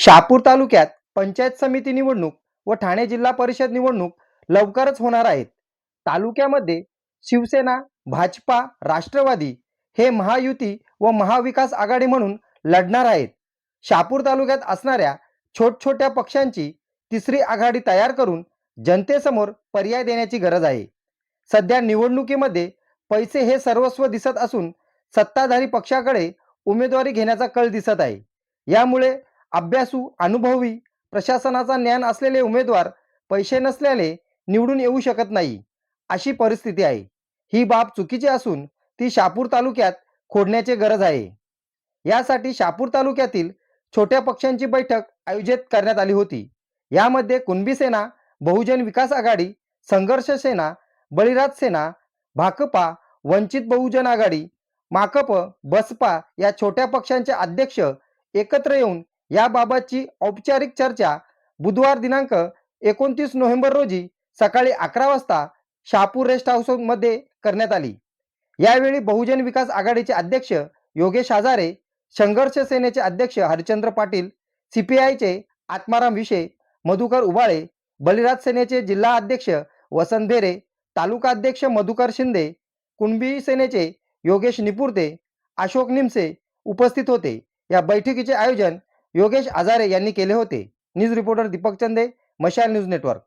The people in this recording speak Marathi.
शहापूर तालुक्यात पंचायत समिती निवडणूक व ठाणे जिल्हा परिषद निवडणूक लवकरच होणार आहेत. तालुक्यामध्ये शिवसेना भाजपा राष्ट्रवादी हे महायुती व महाविकास आघाडी म्हणून लढणार आहेत. शहापूर तालुक्यात असणाऱ्या छोटछोट्या पक्षांची तिसरी आघाडी तयार करून जनतेसमोर पर्याय देण्याची गरज आहे. सध्या निवडणुकीमध्ये पैसे हे सर्वस्व दिसत असून सत्ताधारी पक्षाकडे उमेदवारी घेण्याचा कल दिसत आहे. यामुळे अभ्यासू अनुभवी प्रशासनाचा ज्ञान असलेले उमेदवार पैसे नसल्याने निवडून येऊ शकत नाही अशी परिस्थिती आहे. ही बाब चुकीची असून ती शापूर तालुक्यात खोडण्याची गरज आहे. यासाठी शापूर तालुक्यातील छोट्या पक्षांची बैठक आयोजित करण्यात आली होती. यामध्ये कुणबी सेना बहुजन विकास आघाडी संघर्ष सेना बळीराज सेना भाकपा वंचित बहुजन आघाडी माकप बसपा या छोट्या पक्षांचे अध्यक्ष एकत्र येऊन याबाबतची औपचारिक चर्चा बुधवार दिनांक एकोणतीस नोव्हेंबर रोजी सकाळी अकरा वाजता शहापूर रेस्ट हाऊसमध्ये करण्यात आली. यावेळी बहुजन विकास आघाडीचे अध्यक्ष योगेश हजारे संघर्ष सेनेचे अध्यक्ष हरिचंद्र पाटील सीपीआयचे आत्माराम विषे मधुकर उबाळे बलिराज सेनेचे जिल्हा अध्यक्ष वसंत भेरे तालुका अध्यक्ष मधुकर शिंदे कुणबी सेनेचे योगेश निपुर्ते अशोक निमसे उपस्थित होते. या बैठकीचे आयोजन योगेश आजारे यांनी केले होते. न्यूज रिपोर्टर दीपक चंदे मशाल न्यूज नेटवर्क.